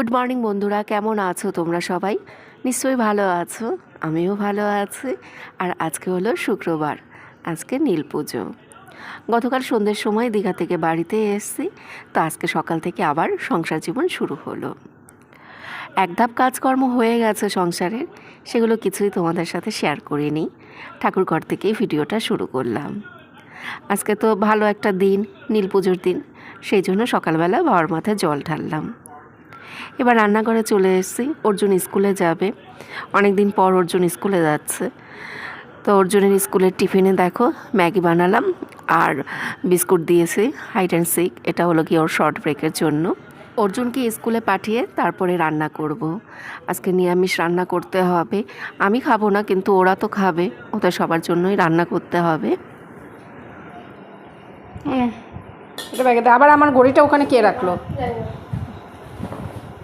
Good morning বন্ধুরা, কেমন আছো তোমরা সবাই? নিশ্চয়ই ভালো আছো, আমিও ভালো আছি। আর আজকে হলো শুক্রবার, আজকে নীল পুজো। গতকাল সন্ধ্যের সময় দীঘা থেকে বাড়িতে এসেছি, তো আজকে সকাল থেকে আবার সংসার জীবন শুরু হলো। এক ধাপ কাজকর্ম হয়ে গেছে সংসারের, সেগুলো কিছুই তোমাদের সাথে শেয়ার করিনি। ঠাকুরঘর থেকেই ভিডিওটা শুরু করলাম। আজকে তো ভালো একটা দিন, নীল পুজোর দিন, সেই জন্য সকালবেলা বাবার মাথায় জল ঢাললাম। এবার রান্নাঘরে চলে এসেছি। অর্জুন স্কুলে যাবে। অনেক দিন পর অর্জুন স্কুলে যাচ্ছে। তো অর্জুনের স্কুলের টিফিনে দেখো ম্যাগি বানালাম আর বিস্কুট দিয়েছি হাইড অ্যান্ড সিক এটা হলো কি ওর শর্ট ব্রেকের জন্য। অর্জুনকে স্কুলে পাঠিয়ে তারপরে রান্না করব। আজকে নিরামিষ রান্না করতে হবে। আমি খাব না কিন্তু ওরা তো খাবে। ওদের সবার জন্যই রান্না করতে হবে। হুম এটা ব্যাগে আবার আমার ঘড়িটা ওখানে কে রাখল?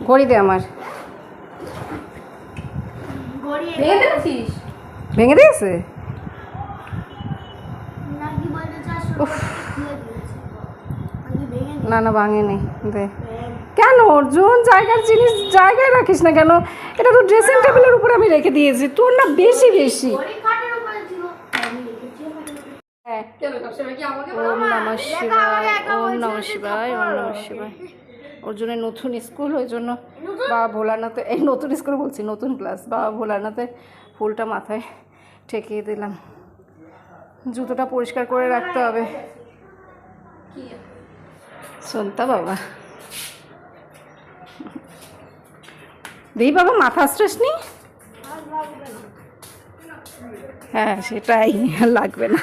ঘড়ি দে আমার। ভেঙে দিয়েছে? উফ। না না ভাঙেনি। দে। কেন? অর্জুন জায়গার জিনিস জায়গায় রাখিস না কেন? এটা তো ড্রেসিং টেবিলের উপর আমি রেখে দিয়েছি। তোর না বেশি বেশি। হ্যাঁ। ওম নমঃ শিবায় ওম নমঃ শিবায় ওম নমঃ শিবায়। অর্জুনের নতুন স্কুল, ওই জন্য বাবা ভোলানাথে, এই নতুন স্কুল বলছি, নতুন ক্লাস বাবা ভোলানাথে ফুলটা মাথায় ঠেকিয়ে দিলাম। জুতোটা পরিষ্কার করে রাখতে হবে। শুনতা বাবা। দেই বাবা, মাথা স্ট্রেস নি হ্যাঁ সেটাই লাগবে না।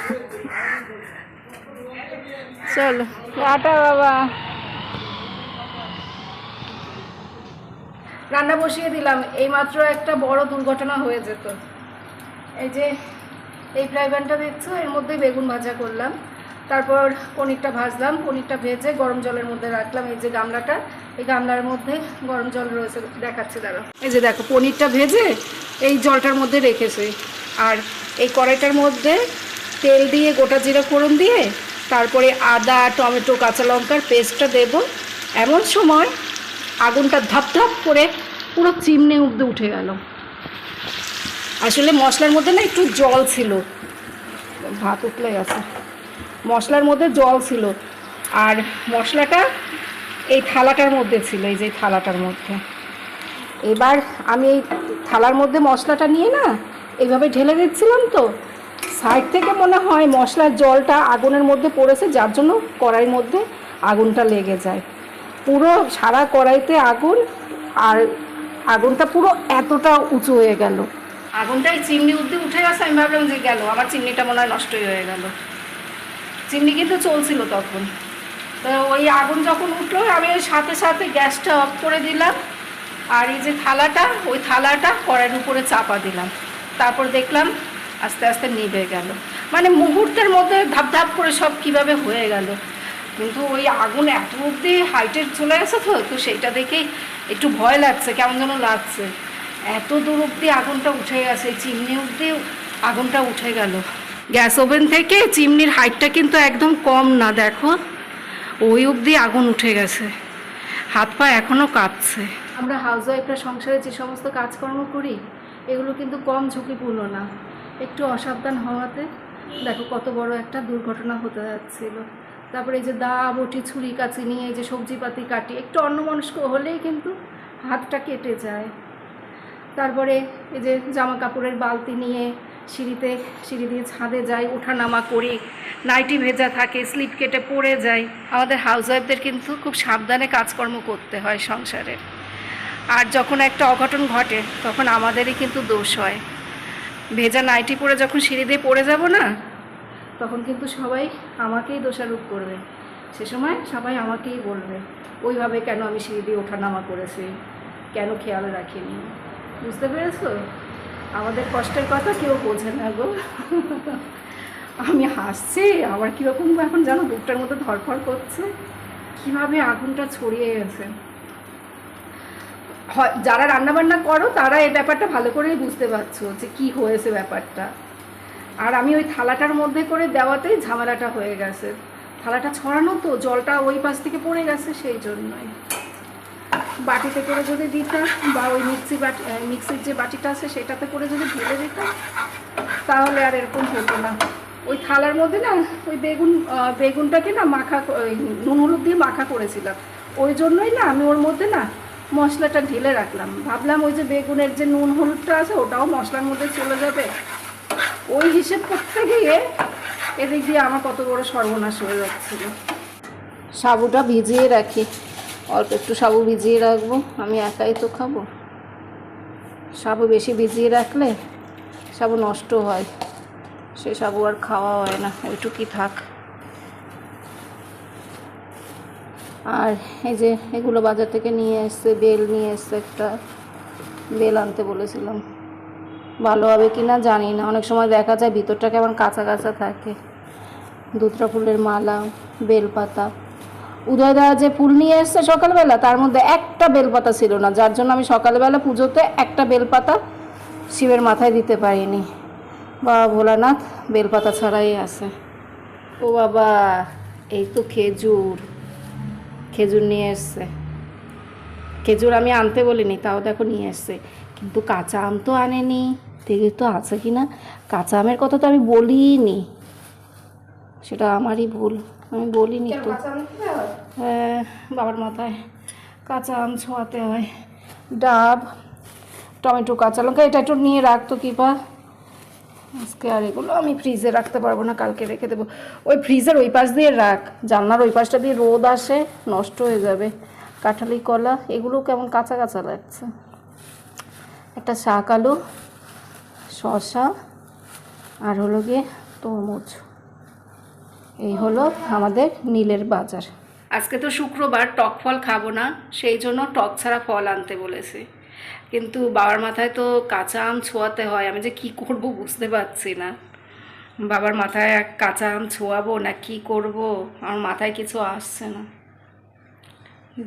চলো। টাটা বাবা। রান্না বসিয়ে দিলাম। এইমাত্র একটা বড় দুর্ঘটনা হয়ে যেত। এই যে, এই ফ্রাই প্যানটা দেখছ? এর মধ্যেই বেগুন ভাজা করলাম। তারপর পনিরটা ভাজলাম। পনিরটা ভেজে গরম জলের মধ্যে রাখলাম এই যে গামলাটা। এই গামলার মধ্যে গরম জল রয়েছে। দেখাচ্ছে দাঁড়া এই যে দেখো, পনিরটা ভেজে এই জলটার মধ্যে রেখেছে। আর এই কড়াইটার মধ্যে তেল দিয়ে গোটা জিরা ফোড়ন দিয়ে তারপরে আদা, টমেটো, কাঁচা লঙ্কার পেস্টটা দেব। এমন সময় আগুনটা ধাপ ধাপ করে পুরো চিমনে উঠতে উঠে গেল। আসলে মশলার মধ্যে না একটু জল ছিল। ভাত উঠলে গেছে। মশলার মধ্যে জল ছিল। আর মশলাটা এই থালাটার মধ্যে ছিল, এই যে থালাটার মধ্যে। এবার আমি এই থালার মধ্যে মশলাটা নিয়ে না এইভাবে ঢেলে দিচ্ছিলাম তো। সাইড থেকে মনে হয় মশলার জলটা আগুনের মধ্যে পড়েছে, যার জন্য কড়াইয়ের মধ্যে আগুনটা লেগে যায়। পুরো সারা কড়াইতে আগুন আর আগুনটা পুরো এতটা উঁচু হয়ে গেল। আগুনটাই চিমনি উদ্দি উঠে গেছে, আমি ভাবলাম যে গেল, আমার চিমনিটা মনে হয় নষ্টই হয়ে গেল। চিমনি কিন্তু চলছিল তখন। তো ওই আগুন যখন উঠল, আমি ওই সাথে সাথে গ্যাসটা অফ করে দিলাম, আর এই যে থালাটা, ওই থালাটা কড়াইয়ের উপরে চাপা দিলাম। তারপর দেখলাম আস্তে আস্তে নিভে গেল। মানে মুহূর্তের মধ্যে ধাপ ধাপ করে সব কীভাবে হয়ে গেল। কিন্তু ওই আগুন এত অব্দি হাইটে চলে গেছে তো তো সেইটা দেখেই একটু ভয় লাগছে, কেমন যেন লাগছে। এত দূর অব্দি আগুনটা উঠে গেছে চিমনি অব্দি আগুনটা উঠে গেল। গ্যাস ওভেন থেকে চিমনির হাইটটা কিন্তু একদম কম না, দেখো। ওই অবধি আগুন উঠে গেছে। হাত পা এখনও কাঁপছে। আমরা হাউস ওয়াইফরা সংসারে যে সমস্ত কাজকর্ম করি, এগুলো কিন্তু কম ঝুঁকিপূর্ণ না। একটু অসাবধান হওয়াতে, দেখো কত বড় একটা দুর্ঘটনা হতে যাচ্ছিল। তারপরে এই যে দা বটি ছুরি কাছি নিয়ে যে সবজিপাতি কাটি, একটু অন্যমনস্ক হলেই কিন্তু হাতটা কেটে যায়। তারপরে এই যে জামা কাপড়ের বালতি নিয়ে সিঁড়িতে, সিঁড়ি দিয়ে ছাদে যাই, ওঠানামা করি, নাইটি ভেজা থাকে, স্লিপ কেটে পড়ে যায় আমাদের হাউসওয়াইফদের কিন্তু খুব সাবধানে কাজকর্ম করতে হয় সংসারে। আর যখন একটা অঘটন ঘটে, তখন আমাদেরই কিন্তু দোষ হয়। ভেজা নাইটি পরে যখন সিঁড়ি দিয়ে পড়ে যাব না তখন কিন্তু সবাই আমাকেই দোষারোপ করবে। সে সময় সবাই আমাকেই বলবে, ওইভাবে কেন আমি সিঁড়ি দিয়ে ওঠানামা করেছি? কেন খেয়াল রাখিনি? বুঝতে পেরেছ? আমাদের কষ্টের কথা কেউ বোঝে না গো। আমি হাসছি আবার কীরকম এখন জানো বুকটার মতো ধরফর করছে। কীভাবে আগুনটা ছড়িয়ে গেছে? যারা রান্নাবান্না করো, তারা এই ব্যাপারটা ভালো করেই বুঝতে পারছ যে কি হয়েছে ব্যাপারটা। আর আমি ওই থালাটার মধ্যে করে দেওয়াতেই ঝামেলাটা হয়ে গেছে। থালাটা ছড়ানো তো, জলটা ওই পাশ থেকে পড়ে গেছে সেই জন্যই। বাটিতে করে যদি দিতাম বা ওই মিক্সি বাটি মিক্সির যে বাটিটা আছে সেটাতে করে যদি ঢেলে দিতাম, তাহলে আর এরকম হতো না। ওই থালার মধ্যে না, ওই বেগুন বেগুনটাকে না মাখা নুন হলুদ দিয়ে মাখা করেছিলাম। ওই জন্যই না আমি ওর মধ্যে না মশলাটা ঢেলে রাখলাম। ভাবলাম ওই যে বেগুনের যে নুন হলুদটা আছে ওটাও মশলার মধ্যে চলে যাবে। ওই হিসেব করতে গিয়ে এদিক দিয়ে আমার কত বড় সর্বনাশ হয়ে যাচ্ছিল। সাবুটা ভিজিয়ে রাখি। অল্প একটু সাবু ভিজিয়ে রাখব, আমি একাই তো খাব। সাবু বেশি ভিজিয়ে রাখলে সাবু নষ্ট হয়। সে সাবু আর খাওয়া হয় না, ওইটুকুই থাক। আর এই যে এগুলো বাজার থেকে নিয়ে এসছে, বেল নিয়ে এসছে একটা, বেল আনতে বলেছিলাম। ভালো হবে কি না জানি না। অনেক সময় দেখা যায় ভিতরটা কেমন কাঁচা কাঁচা থাকে। দুধরা ফুলের মালা, বেলপাতা। উদয়দা যে ফুল নিয়ে এসছে সকালবেলা, তার মধ্যে একটা বেলপাতা ছিল না। যার জন্য আমি সকালবেলা পুজোতে একটা বেলপাতা শিবের মাথায় দিতে পারিনি। বাবা ভোলানাথ, বেলপাতা ছাড়াই আছে। ও বাবা, এই তো খেজুর। খেজুর নিয়ে এসছে। খেজুর আমি আনতে বলিনি, তাও দেখো নিয়ে এসছে। কিন্তু কাঁচা আম তো আনেনি। দেখি তো আছে কি না? কাঁচা আমের কথা তো আমি বলিনি। সেটা আমারই ভুল আমি বলিনি তো। হ্যাঁ? বাবার মাথায় কাঁচা আম ছোঁয়াতে হয়। ডাব টমেটো কাঁচা লঙ্কা এটা একটু নিয়ে রাখতো কিপা। আজকে আর এগুলো আমি ফ্রিজে রাখতে পারব না কালকে রেখে দেবো। ওই ফ্রিজের ওই পাশ দিয়ে রাখ জানলার ওই পাশটা দিয়ে রোদ আসে নষ্ট হয়ে যাবে। কাঁঠালি কলা এগুলো কেমন কাঁচা কাঁচা লাগছে। একটা শাক আলু শসা আর হলো গিয়ে তরমুজ। এই হলো আমাদের নীলের বাজার। আজকে তো শুক্রবার, টক ফল খাব না, সেই জন্য টক ছাড়া ফল আনতে বলেছে। কিন্তু বাবার মাথায় তো কাঁচা আম ছোঁয়াতে হয়, আমি যে কি করব বুঝতে পারছি না। বাবার মাথায় এক কাঁচা আম ছোঁয়াবো না, কি করব? আমার মাথায় কিছু আসছে না।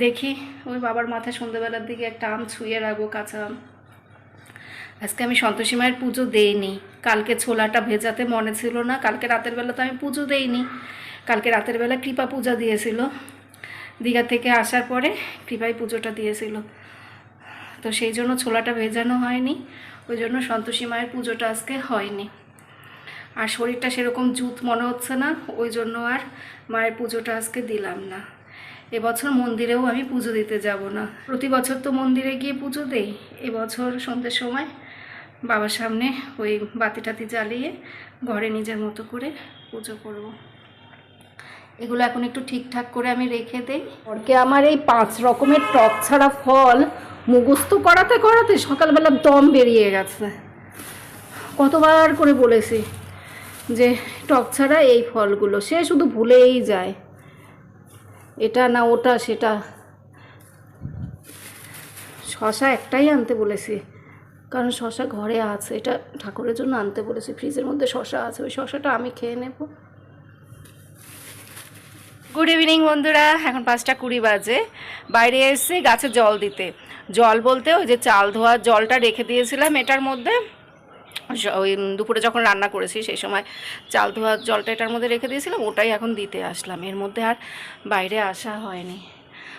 দেখি, ওই বাবার মাথায় সন্ধ্যেবেলার দিকে একটা আম ছুঁয়ে রাখব কাঁচা আম। আজকে আমি সন্তোষী মায়ের পুজো দেইনি। কালকে ছোলাটা ভেজাতে মনে ছিল না, কালকে রাতের বেলা তো আমি পুজো দেইনি। কালকে রাতের বেলা কৃপা পূজা দিয়েছিল। দীঘা থেকে আসার পরে কৃপাই পুজোটা দিয়েছিল। তো সেই জন্য ছোলাটা ভেজানো হয়নি, ওই জন্য সন্তোষী মায়ের পুজোটা আজকে হয়নি। আর শরীরটা সেরকম জুত মনে হচ্ছে না, ওই জন্য আর মায়ের পুজোটা আজকে দিলাম না। এবছর মন্দিরেও আমি পুজো দিতে যাব না। প্রতি বছর তো মন্দিরে গিয়ে পুজো দেই, এবছর সন্ধ্যের সময় বাবার সামনে ওই বাতি টাতি জ্বালিয়ে ঘরে নিজের মতো করে পুজো করব। এগুলো এখন একটু ঠিকঠাক করে আমি রেখে দেই। ওরকে আমার এই পাঁচ রকমের টক ছাড়া ফল মুখস্থ করাতে করাতে সকালবেলা দম বেরিয়ে গেছে। কতবার করে বলেছি যে টক ছাড়া এই ফলগুলো, সে শুধু ভুলেই যায়। এটা না ওটা সেটা। শশা একটাই আনতে বলেছি। কারণ শশা ঘরে আছে, এটা ঠাকুরের জন্য আনতে বলেছি, ফ্রিজের মধ্যে শশা আছে, ওই শশাটা আমি খেয়ে নেব। গুড ইভিনিং বন্ধুরা। এখন পাঁচটা কুড়ি বাজে। বাইরে এসে গাছে জল দিতে। জল বলতে ওই যে চাল ধোয়ার জলটা রেখে দিয়েছিলাম এটার মধ্যে। ওই দুপুরে যখন রান্না করেছি, সেই সময় চাল ধোয়ার জলটা এটার মধ্যে রেখে দিয়েছিলাম, ওটাই এখন দিতে আসলাম। এর মধ্যে আর বাইরে আসা হয়নি।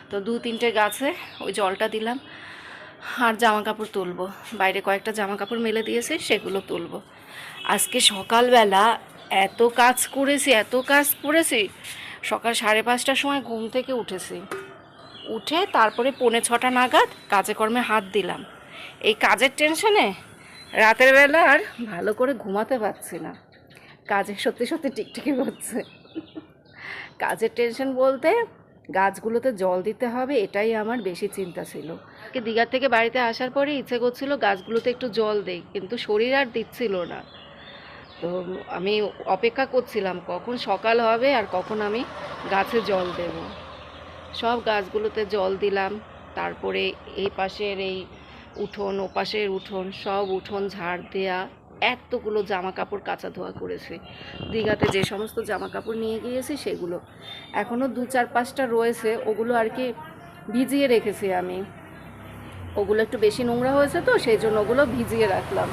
তো দু তিনটে গাছে ওই জলটা দিলাম। আর জামা কাপড় তুলবো। বাইরে কয়েকটা জামা কাপড় মেলে দিয়েছে, সেগুলো তুলবো। আজকে সকালবেলা এত কাজ করেছি, এত কাজ করেছি। সকাল সাড়ে পাঁচটার সময় ঘুম থেকে উঠেছি। উঠে তারপরে পৌনে ছটা নাগাদ কাজে কর্মে হাত দিলাম। এই কাজের টেনশনে রাতের বেলা আর ভালো করে ঘুমাতে পারছি না। কাজে সত্যি সত্যি টিকটিকি হচ্ছে কাজের টেনশন বলতে গাছগুলোতে জল দিতে হবে, এটাই আমার বেশি চিন্তা ছিল। দীঘার থেকে বাড়িতে আসার পরে ইচ্ছে করছিল গাছগুলোতে একটু জল দেই, কিন্তু শরীর আর দিচ্ছিল না। তো আমি অপেক্ষা করছিলাম, কখন সকাল হবে আর কখন আমি গাছে জল দেব। সব গাছগুলোতে জল দিলাম, তারপরে এই পাশের এই উঠোন ও পাশের উঠোন, সব উঠোন ঝাড় দেয়া এতগুলো জামা কাপড় কাচা ধোয়া করেছি। দীঘাতে যে সমস্ত জামা কাপড় নিয়ে গিয়েছি, সেগুলো। এখনও দু চার পাঁচটা রয়েছে, ওগুলো আর কি ভিজিয়ে রেখেছি আমি। ওগুলো একটু বেশি নোংরা হয়েছে তো, সেই জন্য ওগুলো ভিজিয়ে রাখলাম।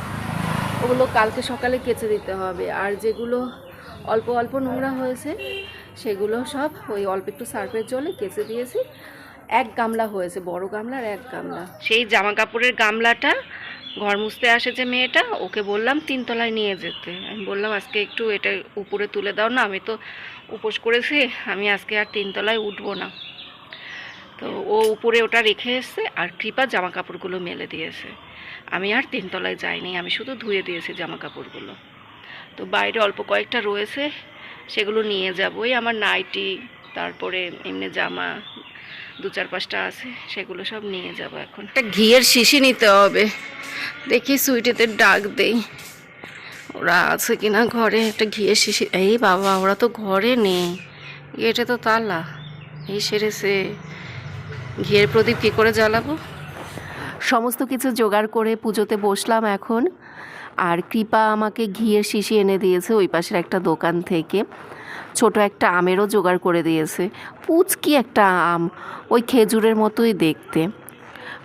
ওগুলো কালকে সকালে কেচে দিতে হবে। আর যেগুলো অল্প অল্প নোংরা হয়েছে, সেগুলো সব ওই অল্প একটু সার্ফের জলে কেচে দিয়েছি। এক গামলা হয়েছে, বড় গামলা আর এক গামলা। সেই জামা কাপড়ের গামলাটা ঘর মুছতে আসে যে মেয়েটা, ওকে বললাম তিনতলায় নিয়ে যেতে। আমি বললাম, আজকে একটু এটা উপরে তুলে দাও না, আমি তো উপোস করেছি, আমি আজকে আর তিনতলায় উঠবো না। তো ও উপরে ওটা রেখে এসছে, আর কৃপা জামা কাপড়গুলো মেলে দিয়েছে। আমি আর তিনতলায় যাইনি, আমি শুধু ধুয়ে দিয়েছি জামা কাপড়গুলো তো বাইরে অল্প কয়েকটা রয়েছে, সেগুলো নিয়ে যাব। ওই আমার নাইটি, তারপরে এমনি জামা দু চার পাঁচটা আছে সেগুলো সব নিয়ে যাব এখন। একটা ঘিয়ের শিশি নিতে হবে। দেখি সুইটেতে ডাক দেই। ওরা আছে কিনা ঘরে? একটা ঘিয়ের শিশি এই বাবা ওরা তো ঘরে নেই। গেটে তো তালা। এই সেরেছে। ঘিয়ের প্রদীপ কী করে জ্বালাবো? সমস্ত কিছু জোগাড় করে পুজোতে বসলাম এখন। আর কৃপা আমাকে ঘিয়ের শিশি এনে দিয়েছে ওই পাশের একটা দোকান থেকে। ছোট একটা আমেরও জোগাড় করে দিয়েছে। পুচকি একটা আম, ওই খেজুরের মতোই দেখতে।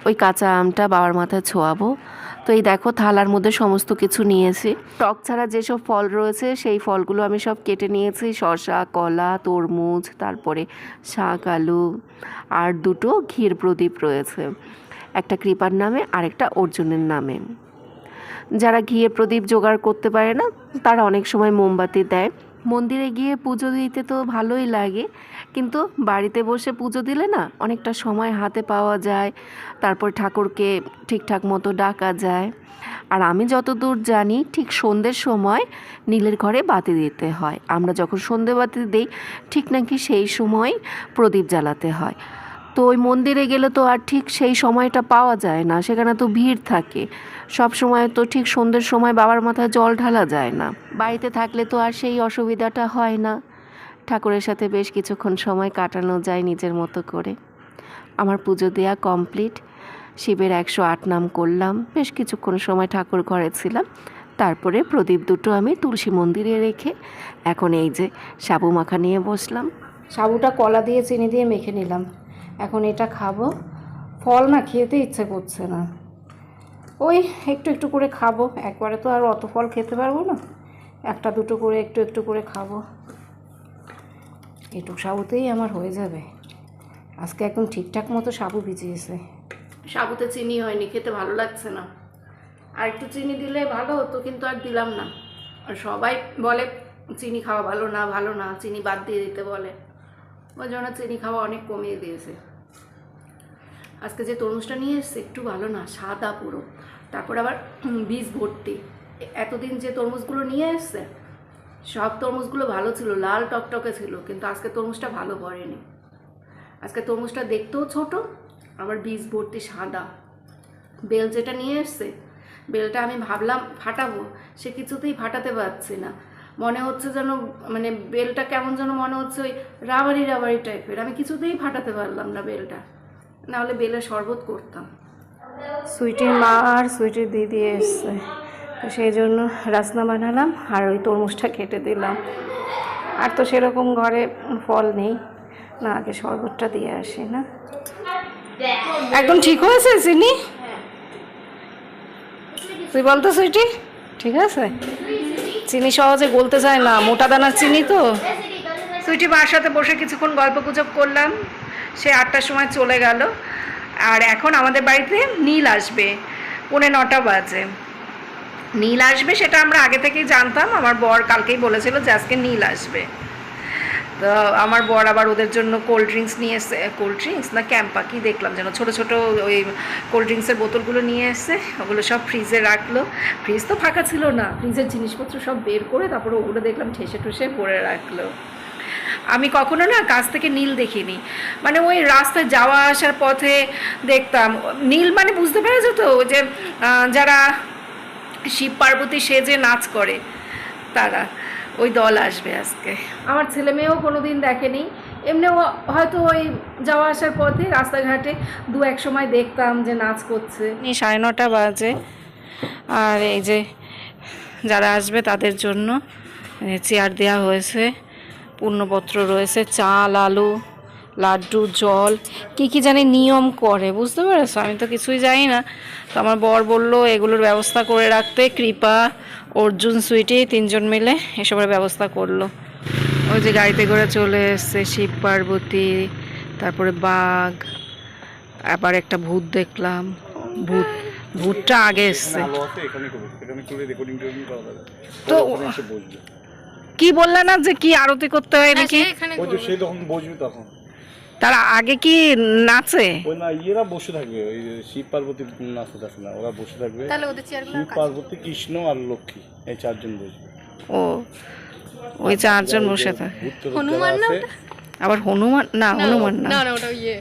ওই কাঁচা আমটা বাবার মাথায় ছোঁয়াবো। তো এই দেখো, থালার মধ্যে সমস্ত কিছু নিয়েছি। টক ছাড়া যেসব ফল রয়েছে, সেই ফলগুলো আমি সব কেটে নিয়েছি। শসা, কলা, তরমুজ, তারপরে শাক, আলু আর দুটো ক্ষীর প্রদীপ রয়েছে। একটা কৃপার নামে আর একটা অর্জুনের নামে। যারা ঘিয়ে প্রদীপ জোগাড় করতে পারে না, তারা অনেক সময় মোমবাতি দেয়। মন্দিরে গিয়ে পুজো দিতে তো ভালোই লাগে। কিন্তু বাড়িতে বসে পুজো দিলে না অনেকটা সময় হাতে পাওয়া যায়, তারপর ঠাকুরকে ঠিকঠাক মতো ডাকা যায়। আর আমি যতদূর জানি, ঠিক সন্ধ্যের সময় নীলের ঘরে বাতি দিতে হয়। আমরা যখন সন্ধে বাতি দিই, ঠিক নাকি সেই সময় প্রদীপ জ্বালাতে হয়। তো ওই মন্দিরে গেলে তো আর ঠিক সেই সময়টা পাওয়া যায় না, সেখানে তো ভিড় থাকে। সব সময় তো ঠিক সন্ধ্যের সময় বাবার মাথায় জল ঢালা যায় না। বাড়িতে থাকলে তো আর সেই অসুবিধাটা হয় না। ঠাকুরের সাথে বেশ কিছুক্ষণ সময় কাটানো যায় নিজের মতো করে। আমার পুজো দেয়া কমপ্লিট। শিবের একশো আট নাম করলাম। বেশ কিছুক্ষণ সময় ঠাকুর ঘরে ছিলাম। তারপরে প্রদীপ দুটো আমি তুলসী মন্দিরে রেখে এখন এই যে সাবু মাখা নিয়ে বসলাম। সাবুটা কলা দিয়ে, চিনি দিয়ে মেখে নিলাম। এখন এটা খাব। ফল না খেতে ইচ্ছে করছে না। ওই একটু একটু করে খাব। একবারে তো আর অত ফল খেতে পারব না। একটা দুটো করে একটু একটু করে খাব। এটুক সাবুতেই আমার হয়ে যাবে। আজকে একদম ঠিকঠাক মতো সাবু ভিজিয়েছে। সাবুতে চিনি হয়নি, খেতে ভালো লাগছে না। আর একটু চিনি দিলে ভালো হতো, কিন্তু আর দিলাম না। আর সবাই বলে, চিনি খাওয়া ভালো না ভালো না। চিনি বাদ দিয়ে দিতে বলে। ওই জন্য চিনি খাওয়া অনেক কমিয়ে দিয়েছে। আজকে যে তরমুজটা নিয়ে এসছে, একটু ভালো না, সাদা পুরো। তারপর আবার বীজ ভর্তি। এতদিন যে তরমুজগুলো নিয়ে এসছে, সব তরমুজগুলো ভালো ছিল, লাল টকটকে ছিল, কিন্তু আজকে তরমুজটা ভালো পড়েনি। আজকে তরমুজটা দেখতেও ছোট, আবার বীজ ভর্তি সাদা। বেল যেটা নিয়ে এসছে, বেলটা আমি ভাবলাম ফাটাবো, সে কিছুতেই ফাটাতে পারছি না। মনে হচ্ছে যেন মানে বেলটা কেমন যেন মনে হচ্ছে ওই রাবারি রাবারি টাইপের আমি কিছুতেই ফাটাতে পারলাম না বেলটা। নাহলে বেলে শরবত করতাম। সুইটির মা আর সুইটির দিদি এসছে। তো সেই জন্য রাসনা বানালাম আর ওই তরমুজটা কেটে দিলাম। আর তো সেরকম ঘরে ফল নেই। না আগে শরবতটা দিয়ে আসি না? একদম ঠিক হয়েছে চিনি তুই বলতো সুইটি ঠিক আছে? চিনি সহজে গলতে চায় না মোটা দানার চিনি তো। সুইটি মার সাথে বসে কিছুক্ষণ গল্প গুজব করলাম। সে আটটার সময় চলে গেল। আর এখন আমাদের বাড়িতে নীল আসবে, পৌনে নটা বাজে। নীল আসবে সেটা আমরা আগে থেকেই জানতাম, আমার বর কালকেই বলেছিল যে আজকে নীল আসবে। তো আমার বর আবার ওদের জন্য কোল্ড ড্রিঙ্কস নিয়ে এসে কোল্ড ড্রিঙ্কস না ক্যাম্পা কি দেখলাম যেন? ছোট ছোট ওই কোল্ড ড্রিঙ্কসের বোতলগুলো নিয়ে এসে, ওগুলো সব ফ্রিজে রাখল। ফ্রিজ তো ফাঁকা ছিল না ফ্রিজের জিনিসপত্র সব বের করে তারপরে ওগুলো দেখলাম ঠেসে ঠুসে পরে রাখল। আমি কখনো না কাছ থেকে নীল দেখিনি। মানে ওই রাস্তায় যাওয়া আসার পথে দেখতাম। নীল মানে বুঝতে পেরেছ তো যে যারা শিব পার্বতী সেজে নাচ করে তারা ওই দল আসবে আজকে। আমার ছেলে মেয়েও কোনো দিন দেখেনি এমনিও হয়তো ওই যাওয়া আসার পথে রাস্তাঘাটে দু এক সময় দেখতাম যে নাচ করছে। সাড়ে নটা বাজে। আর এই যে যারা আসবে তাদের জন্য চেয়ার দেওয়া হয়েছে। পূর্ণপত্র রয়েছে চাল আলু লাড্ডু জল কি কি জানি নিয়ম করে বুঝতে পেরেছ? আমি তো কিছুই জানি না। তো আমার বর বলল এগুলোর ব্যবস্থা করে রাখতে কৃপা অর্জুন সুইটি তিনজন মিলে এসবের ব্যবস্থা করল। ওই যে গাড়িতে করে চলে এসছে শিব পার্বতী তারপরে বাঘ আবার একটা ভূত দেখলাম। ভূত ভূতটা আগে এসছে। তো তো ওখানে এসে বসবে কি বললে না যে কি আরতি করতে হয় নাকি? ওই যে সে তখন বসবে তখন। তার আগে কি নাচে? ওই না ইয়েরা বসে থাকবে ওই শিব পার্বতী নাচতে থাকে না ওরা বসে থাকবে। তাহলে ওদের চেয়ারগুলো শিব পার্বতী কৃষ্ণ আর লক্ষ্মী এই চারজন বসবে। ও ওই চারজন বসে থাকে। হনুমান না? আবার হনুমান না হনুমান না। না না ওটা ইয়ে।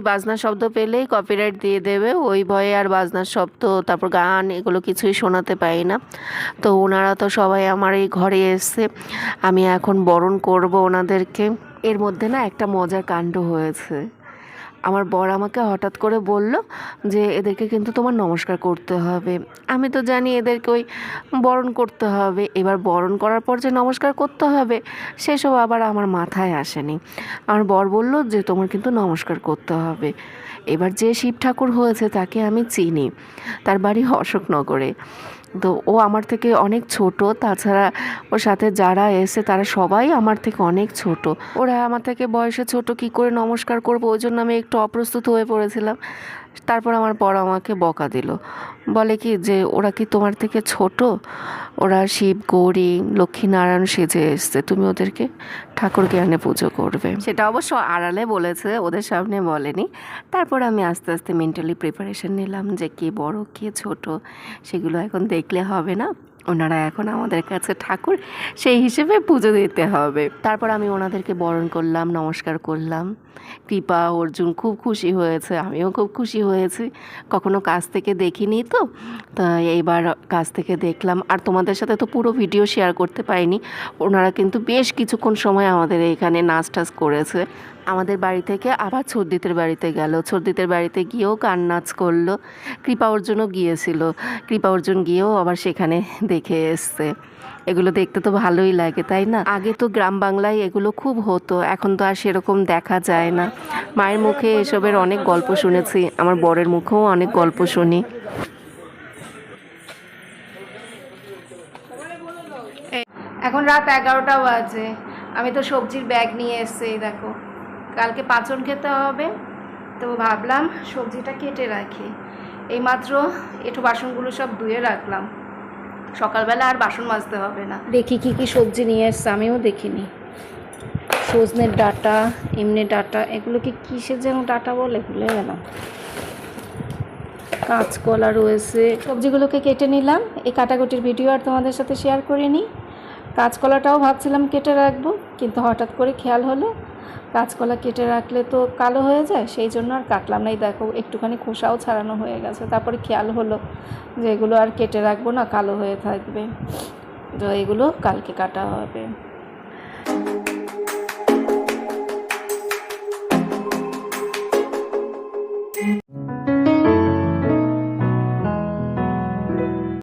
এই বাজনা শব্দ পেলেই কপিরাইট দিয়ে দেবে। ওই ভয়ে আর বাজনার শব্দ, তারপর গান এগুলো কিছুই শোনাতে পাই না। তো ওনারা তো সবাই আমার এই ঘরে এসছে। আমি এখন বরণ করব ওনাদেরকে। এর মধ্যে না একটা মজার কাণ্ড হয়েছে। আমার বর আমাকে হঠাৎ করে বলল যে এদেরকে কিন্তু তোমার নমস্কার করতে হবে। আমি তো জানি এদেরকে ওই বরণ করতে হবে। এবার বরণ করার পর যে নমস্কার করতে হবে, সেসব আবার আমার মাথায় আসেনি। আমার বর বলল যে তোমার কিন্তু নমস্কার করতে হবে। এবার যে শিব ঠাকুর হয়েছে তাকে আমি চিনি। তার বাড়ি অশোকনগরে। তো ও আমার থেকে অনেক ছোট। তাছাড়া ওর সাথে যারা এসে তারা সবাই আমার থেকে অনেক ছোট। ওরা আমার থেকে বয়সে ছোট, কি করে নমস্কার করব? ওই জন্য আমি একটু অপ্রস্তুত হয়ে পড়েছিলাম। তারপর আমার বড় আমাকে বকা দিল। বলে কি যে, ওরা কি তোমার থেকে ছোট? ওরা শিব, গৌরী, লক্ষ্মীনারায়ণ সেজে এসছে। তুমি ওদেরকে ঠাকুর জ্ঞানে পুজো করবে। সেটা অবশ্য আড়ালে বলেছে, ওদের সামনে বলেনি। তারপর আমি আস্তে আস্তে মেন্টালি প্রিপারেশন নিলাম যে, কে বড়, কে ছোট, সেগুলো এখন দেখলে হবে না। ওনারা এখন আমাদের কাছে ঠাকুর, সেই হিসেবে পুজো দিতে হবে। তারপর আমি ওনাদেরকে বরণ করলাম, নমস্কার করলাম। কৃপা অর্জুন খুব খুশি হয়েছে, আমিও খুব খুশি হয়েছি। কখনো কাছ থেকে দেখিনি তো, তা এইবার কাছ থেকে দেখলাম। আর তোমাদের সাথে তো পুরো ভিডিও শেয়ার করতে পারিনি, ওনারা কিন্তু বেশ কিছুক্ষণ সময় আমাদের এখানে নাচ টাচ করেছে। আমাদের বাড়ি থেকে আবার ছর্দিতের বাড়িতে গেল। ছর্দিতের বাড়িতে গিয়েও গান নাচ করল। কৃপা অর্জুনও গিয়েছিল। কৃপা অর্জুন গিয়েও আবার সেখানে দেখে এসছে। এগুলো দেখতে তো ভালোই লাগে, তাই না? আগে তো গ্রাম বাংলায় এগুলো খুব হতো, এখন তো আর সেরকম দেখা যায় না। মায়ের মুখে এসবের অনেক গল্প শুনেছি, আমার বরের মুখেও অনেক গল্প শুনি। এখন রাত এগারোটা বাজে। আমি তো সবজির ব্যাগ নিয়ে এসছি, দেখো। কালকে পাচন খেতে হবে। তো ভাবলাম সবজিটা কেটে রাখি। এইমাত্র একটু বাসনগুলো সব ধুয়ে রাখলাম। সকালবেলা আর বাসন মাজতে হবে না। দেখি কি কি সবজি নিয়ে এসছে, আমিও দেখিনি। সজনের ডাটা, এমনি ডাটা এগুলো কি কিসের যেন ডাটা বলে ভুলে গেলাম। কাঁচকলা রয়েছে। সবজিগুলোকে কেটে নিলাম। এই কাটাকুটির ভিডিও আর তোমাদের সাথে শেয়ার করিনি। কাঁচকলাটাও ভাবছিলাম কেটে রাখব, কিন্তু হঠাৎ করে খেয়াল হলো কাঁচকলা কেটে রাখলে তো কালো হয়ে যায়, সেই জন্য আর কাটলাম না। এই দেখো, একটুখানি খোসাও ছাড়ানো হয়ে গেছে। তারপরে খেয়াল হলো যে এগুলো আর কেটে রাখব না, কালো হয়ে থাকবে। তো এগুলো কালকে কাটা হবে।